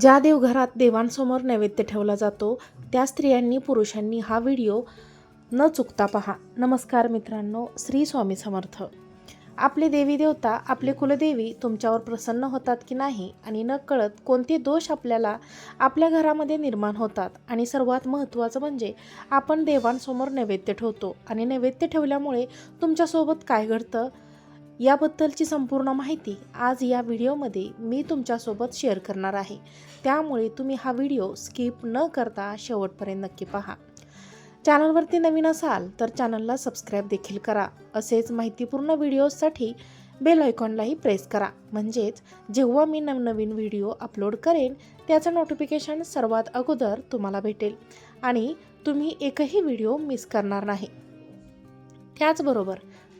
ज्या देवघरात देवांसमोर नैवेद्य ठेवला जातो त्या स्त्रियांनी पुरुषांनी हा व्हिडिओ न चुकता पहा. नमस्कार मित्रांनो श्री स्वामी समर्थ. आपले देवी देवता आपले कुलदेवी तुमच्यावर प्रसन्न होतात की नाही आणि न कळत कोणते दोष आपल्याला आपल्या घरामध्ये निर्माण होतात. आणि सर्वात महत्त्वाचं म्हणजे आपण देवांसमोर नैवेद्य ठेवतो. आणि नैवेद्य ठेवल्यामुळे तुमच्यासोबत काय घडतं? याबद्दलची संपूर्ण माहिती आज या व्हिडिओमध्ये मी तुमच्यासोबत शेअर करणार आहे. त्यामुळे तुम्ही हा व्हिडिओ स्किप न करता शेवटपर्यंत नक्की पहा. चॅनलवरती नवीन असाल तर चॅनलला सबस्क्राईब देखील करा. असेच माहितीपूर्ण व्हिडिओजसाठी बेल आयकॉनलाही प्रेस करा. म्हणजेच जेव्हा मी नवनवीन व्हिडिओ अपलोड करेन त्याचं नोटिफिकेशन सर्वात अगोदर तुम्हाला भेटेल आणि तुम्ही एकही व्हिडिओ मिस करणार नाही. त्याचबरोबर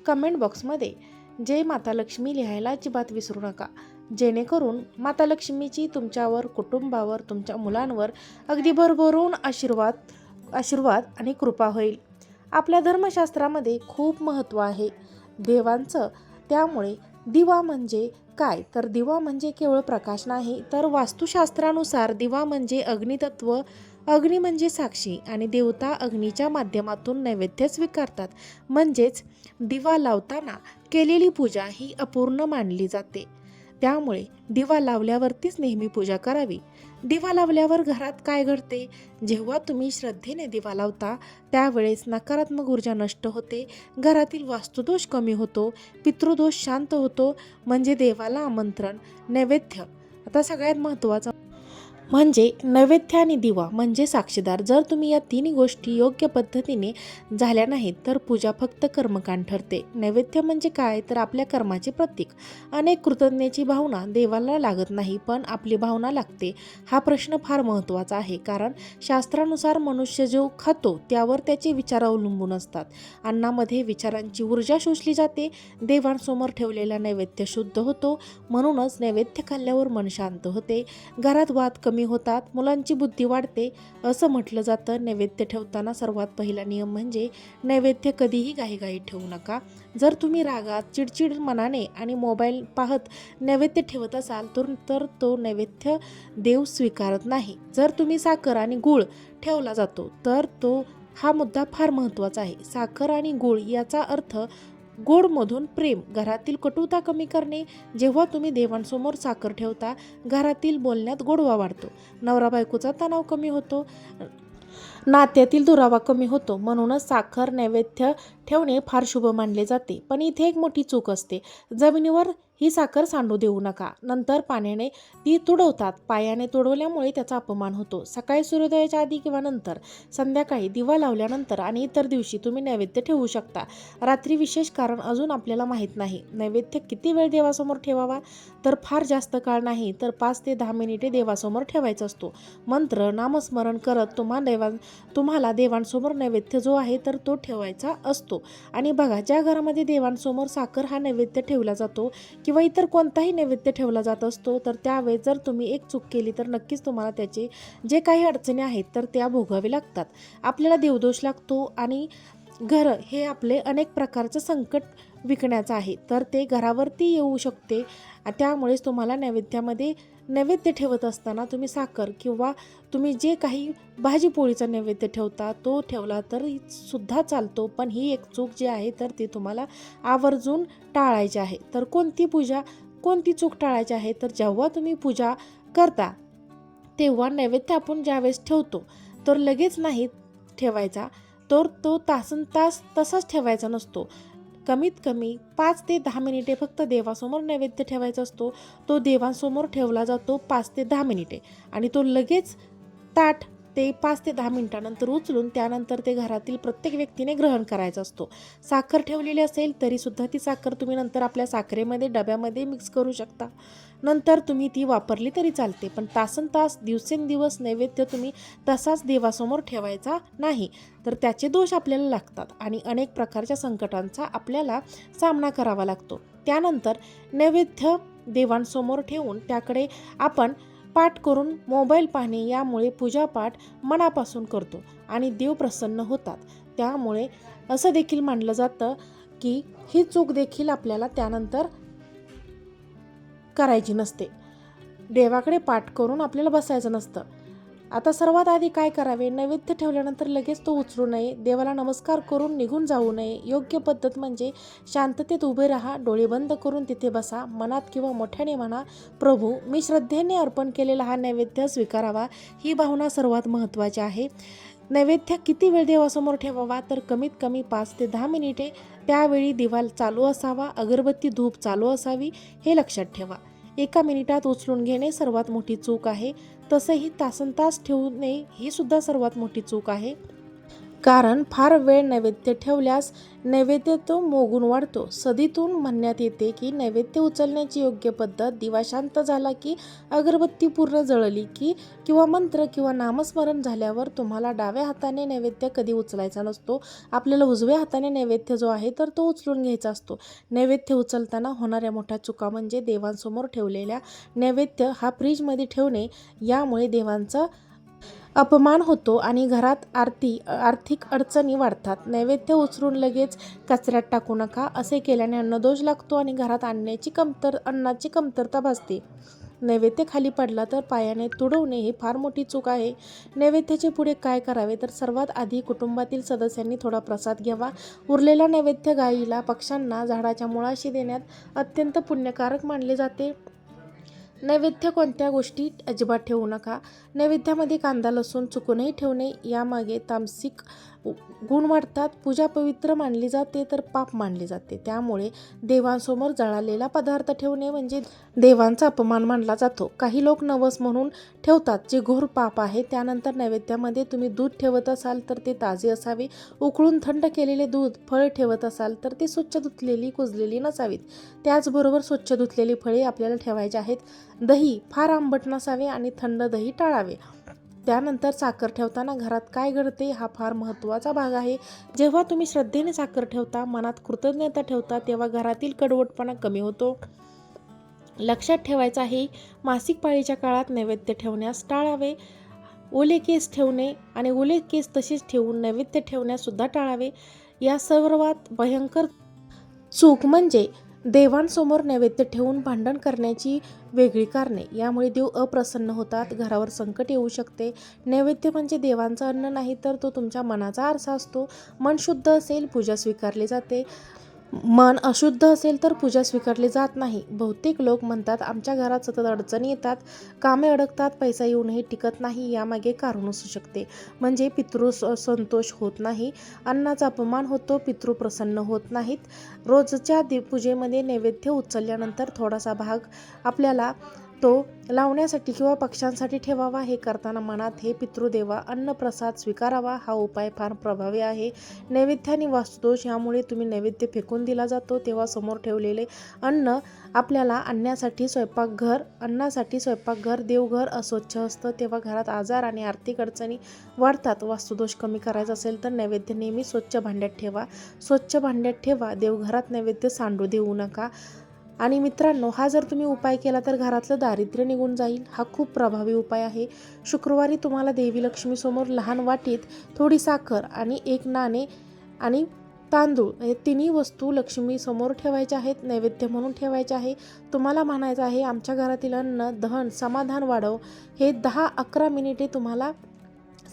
कमेंट बॉक्समध्ये जय माता लक्ष्मी लिहायला अजिबात विसरू नका. जेणेकरून माता लक्ष्मीची तुमच्यावर कुटुंबावर तुमच्या मुलांवर अगदी भरभरून आशीर्वाद आशीर्वाद आणि कृपा होईल. आपल्या धर्मशास्त्रामध्ये खूप महत्त्व आहे. देवांचं त्यामुळे दिवा म्हणजे काय? तर दिवा म्हणजे केवळ प्रकाश नाही तर वास्तुशास्त्रानुसार दिवा म्हणजे अग्नितत्व अग्नी म्हणजे साक्षी आणि देवता अग्नीच्या माध्यमातून नैवेद्य स्वीकारतात. म्हणजेच दिवा लावताना केलेली पूजा ही अपूर्ण मानली जाते. त्यामुळे दिवा लावल्यावरतीच नेहमी पूजा करावी. दिवा लावल्यावर घरात काय घडते? जेव्हा तुम्ही श्रद्धेने दिवा लावता त्यावेळेस नकारात्मक ऊर्जा नष्ट होते. घरातील वास्तुदोष कमी होतो. पितृदोष शांत होतो. म्हणजे देवाला आमंत्रण नैवेद्य. आता सगळ्यात महत्त्वाचं म्हणजे नैवेद्य आणि दिवा म्हणजे साक्षीदार. जर तुम्ही या तिन्ही गोष्टी योग्य पद्धतीने झाल्या नाहीत तर पूजा फक्त कर्मकांड ठरते. नैवेद्य म्हणजे काय? तर आपल्या कर्माचे प्रतीक. अनेक कृतज्ञतेची भावना देवाला लागत नाही पण आपली भावना लागते. हा प्रश्न फार महत्त्वाचा आहे कारण शास्त्रानुसार मनुष्य जो खातो त्यावर त्याचे विचार अवलंबून असतात. अन्नामध्ये विचारांची ऊर्जा शोषली जाते. देवांसमोर ठेवलेला नैवेद्य शुद्ध होतो. म्हणूनच नैवेद्य खाल्ल्यावर मन शांत होते. घरात वाद कमी होतात. मुलांची बुद्धी वाढते असं म्हटलं जातं. नैवेद्य ठेवताना सर्वात पहिला नियम म्हणजे नैवेद्य कधीही घाईघाई ठेवू नका. जर तुम्ही रागात चिडचिड मनाने आणि मोबाईल पाहत नैवेद्य ठेवत असाल तर तर तो नैवेद्य देव स्वीकारत नाही. जर तुम्ही साखर आणि गूळ ठेवला जातो तर तो हा मुद्दा फार महत्त्वाचा आहे. साखर आणि गूळ याचा अर्थ गोडमधून प्रेम घरातील कटुता कमी करणे जेव्हा तुम्ही देवांसमोर साखर ठेवता घरातील बोलण्यात गोडवा वाढतो. नवरा बायकोचा तणाव कमी होतो. नात्यातील दुरावा कमी होतो. म्हणूनच साखर नैवेद्य ठेवणे फार शुभ मानले जाते. पण इथे एक मोठी चूक असते. जमिनीवर ही साखर सांडू देऊ नका. नंतर पाण्याने ती तुडवतात. पायाने तुडवल्यामुळे त्याचा अपमान होतो. सकाळी सूर्योदयाच्या आधी किंवा नंतर संध्याकाळी दिवा लावल्यानंतर आणि इतर दिवशी तुम्ही नैवेद्य ठेवू शकता. रात्री विशेष कारण अजून आपल्याला माहीत नाही. नैवेद्य किती वेळ देवासमोर ठेवावा? तर फार जास्त काळ नाही तर पाच ते दहा मिनिटे देवासमोर ठेवायचा असतो. मंत्र नामस्मरण करत तुम्हा देवा तुम्हाला देवांसमोर नैवेद्य जो आहे तर तो ठेवायचा असतो. आणि बघा ज्या घरामध्ये देवांसमोर साखर हा नैवेद्य ठेवला जातो किंवा इतर कोणताही नैवेद्य ठेवला जात असतो तर त्यावेळेस जर तुम्ही एक चूक केली तर नक्कीच तुम्हाला त्याचे जे काही अडचणी आहेत तर त्या भोगावे लागतात. आपल्याला देवदोष लागतो आणि घर हे आपले अनेक प्रकारचं संकट विकण्याचं आहे. तर ते घरावरती येऊ शकते. त्यामुळेच तुम्हाला नैवेद्यामध्ये नैवेद्य ठेवत असताना तुम्ही साखर किंवा तुम्ही जे काही भाजीपोळीचा नैवेद्य ठेवता तो ठेवला तर सुद्धा चालतो. पण ही एक चूक जी आहे तर ती तुम्हाला आवर्जून टाळायची आहे. तर कोणती पूजा कोणती चूक टाळायची आहे तर जेव्हा तुम्ही पूजा करता तेव्हा नैवेद्य आपण ज्यावेळेस ठेवतो तर लगेच नाही ठेवायचा. तर तो तासन तास तसाच ठेवायचा नसतो. कमीत कमी पाच ते दहा मिनिटे फक्त देवासमोर नैवेद्य ठेवायचा असतो. तो देवांसमोर ठेवला जातो पाच ते दहा मिनिटे. आणि तो लगेच ताट ते पाच ते दहा मिनिटानंतर उचलून त्यानंतर ते घरातील प्रत्येक व्यक्तीने ग्रहण करायचा असतो. साखर ठेवलेली असेल तरीसुद्धा ती साखर तुम्ही नंतर आपल्या साखरेमध्ये डब्यामध्ये मिक्स करू शकता. नंतर तुम्ही ती वापरली तरी चालते पण तासन तास दिवसेंदिवस नैवेद्य तुम्ही तसाच देवासमोर ठेवायचा नाही. तर त्याचे दोष आपल्याला लागतात आणि अनेक प्रकारच्या संकटांचा आपल्याला सामना करावा लागतो. त्यानंतर नैवेद्य देवांसमोर ठेवून त्याकडे आपण पाठ करून मोबाईल पाहणे यामुळे पूजापाठ मनापासून करतो आणि देव प्रसन्न होतात. त्यामुळे असं देखील मानलं जातं की ही चूक देखील आपल्याला त्यानंतर करायची नसते. देवाकडे पाठ करून आपल्याला बसायचं नसतं. आता सर्वात आधी काय करावे? नैवेद्य ठेवल्यानंतर लगेच तो उचलू नये देवाला नमस्कार करून निघून जाऊ नये. योग्य पद्धत म्हणजे शांततेत उभे राहा डोळे बंद करून तिथे बसा मनात किंवा मोठ्याने म्हणा प्रभू मी श्रद्धेने अर्पण केलेला हा नैवेद्य स्वीकारावा. ही भावना सर्वात महत्त्वाची आहे. नैवेद्य किती वेळ देवासमोर ठेवावा? तर कमीत कमी पाच ते दहा मिनिटे. त्यावेळी दिवा चालू असावा अगरबत्ती धूप चालू असावी हे लक्षात ठेवा. एका मिनिटात उचलून घेणे सर्वात मोठी चूक आहे. तसंही तासन तास ठेवू नये ही सुद्धा सर्वात मोठी चूक आहे. कारण फार वेळ नैवेद्य ठेवल्यास नैवेद्य तो मोगून वाढतो. सदीतून म्हणण्यात येते की नैवेद्य उचलण्याची योग्य पद्धत दिवा शांत झाला की अगरबत्ती पूर्ण जळली की किंवा मंत्र किंवा नामस्मरण झाल्यावर तुम्हाला डाव्या हाताने नैवेद्य कधी उचलायचा नसतो. आपल्याला उजव्या हाताने नैवेद्य जो आहे तर तो उचलून घ्यायचा असतो. नैवेद्य उचलताना होणाऱ्या मोठ्या चुका म्हणजे देवांसमोर ठेवलेल्या नैवेद्य हा फ्रीजमध्ये ठेवणे यामुळे देवांचा अपमान होतो आणि घरात आरती आर्थिक अडचणी वाढतात. नैवेद्य उचलून लगेच कचऱ्यात टाकू नका असे केल्याने अन्नदोष लागतो आणि घरात आणण्याची कमतर अन्नाची कमतरता भासते. नैवेद्य खाली पडला तर पायाने तुडवणे ही फार मोठी चूक आहे. नैवेद्याचे पुढे काय करावे? तर सर्वात आधी कुटुंबातील सदस्यांनी थोडा प्रसाद घ्यावा. उरलेला नैवेद्य गाईला पक्ष्यांना झाडाच्या मुळाशी देण्यात अत्यंत पुण्यकारक मानले जाते. नैवेद्य कोणत्या गोष्टी अजिबात ठेवू नका. नैवेद्यामध्ये कांदा लसूण चुकूनही ठेवणे यामागे तामसिक गुण वाढतात पूजा पवित्र मानली जाते तर पाप मानले जाते. त्यामुळे देवांसमोर जळालेला पदार्थ ठेवणे म्हणजे देवांचा अपमान मानला जातो. काही लोक नवस म्हणून ठेवतात जे घोर पाप आहे त्यानंतर नैवेद्यामध्ये तुम्ही दूध ठेवत असाल तर ते ताजे असावे. उकळून थंड केलेले दूध फळ ठेवत असाल तर ते स्वच्छ धुतलेली कुजलेली नसावीत. त्याचबरोबर स्वच्छ धुतलेली फळे आपल्याला ठेवायची आहेत. दही फार आंबट नसावे आणि थंड दही टाळावे. त्यानंतर साखर ठेवताना घरात काय घडते हा फार महत्त्वाचा भाग आहे. जेव्हा तुम्ही श्रद्धेने साखर ठेवता मनात कृतज्ञता ठेवता तेव्हा घरातील कडवटपणा कमी होतो. लक्षात ठेवायचं आहे मासिक पाळीच्या काळात नैवेद्य ठेवण्यास टाळावे ओले केस ठेवणे आणि ओले केस तसेच ठेवून नैवेद्य ठेवण्याससुद्धा टाळावे. या सर्वात भयंकर चूक म्हणजे देवांसमोर नैवेद्य ठेवून भांडण करण्याची वेगळी कारणे. यामुळे देव अप्रसन्न होतात घरावर संकट येऊ शकते. नैवेद्य म्हणजे देवांचं अन्न नाही तर तो तुमच्या मनाचा आरसा असतो. मन शुद्ध असेल पूजा स्वीकारली जाते. मन अशुद्ध असेल तर पूजा स्वीकारली जात नाही. बहुतेक लोक म्हणतात आमच्या घरात सतत अडचणी येतात कामे अडकतात पैसा येऊनही टिकत नाही यामागे कारण असू शकते. म्हणजे पितृ स- संतोष होत नाही अन्नाचा अपमान होतो पितृ प्रसन्न होत नाहीत. रोजच्या दि पूजेमध्ये नैवेद्य उचलल्यानंतर थोडासा भाग आपल्याला तो लावण्यासाठी किंवा पक्ष्यांसाठी ठेवावा हे करताना मनात हे पितृदेवा अन्नप्रसाद स्वीकारावा हा उपाय फार प्रभावी आहे. नैवेद्य आणि वास्तुदोष यामुळे तुम्ही नैवेद्य फेकून दिला जातो. तेव्हा समोर ठेवलेले अन्न आपल्याला आणण्यासाठी स्वयंपाकघर अन्नासाठी स्वयंपाकघर देवघर अस्वच्छ असतं. तेव्हा घरात आजार आणि आर्थिक अडचणी वाढतात. वास्तुदोष कमी करायचा असेल तर नैवेद्य नेहमी स्वच्छ भांड्यात ठेवा. स्वच्छ भांड्यात ठेवा. देवघरात नैवेद्य सांडू देऊ नका. आणि मित्रांनो हा जर तुम्ही उपाय केला तर घरातलं दारिद्र्य निघून जाईल. हा खूप प्रभावी उपाय आहे. शुक्रवारी तुम्हाला देवी लक्ष्मीसमोर लहान वाटीत थोडी साखर आणि एक नाणे आणि तांदूळ हे तिन्ही वस्तू लक्ष्मीसमोर ठेवायचे ठेवायच्या आहेत नैवेद्य म्हणून ठेवायचे आहे. तुम्हाला म्हणायचं आहे आमच्या घरातील अन्न दहन समाधान वाढव. हे दहा अकरा मिनिटे तुम्हाला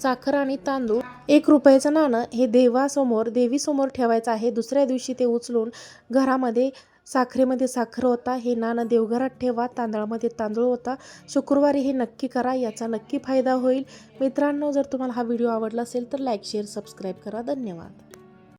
साखर आणि तांदूळ एक रुपयाचं नाणं हे देवासमोर देवीसमोर ठेवायचं आहे. दुसऱ्या दिवशी ते उचलून घरामध्ये साखरेमध्ये साखर होता हे नाणं देवघरात ठेवा तांदळामध्ये तांदूळ होता. शुक्रवारी हे नक्की करा याचा नक्की फायदा होईल. मित्रांनो जर तुम्हाला हा व्हिडिओ आवडला असेल तर लाईक शेअर सबस्क्राईब करा. धन्यवाद.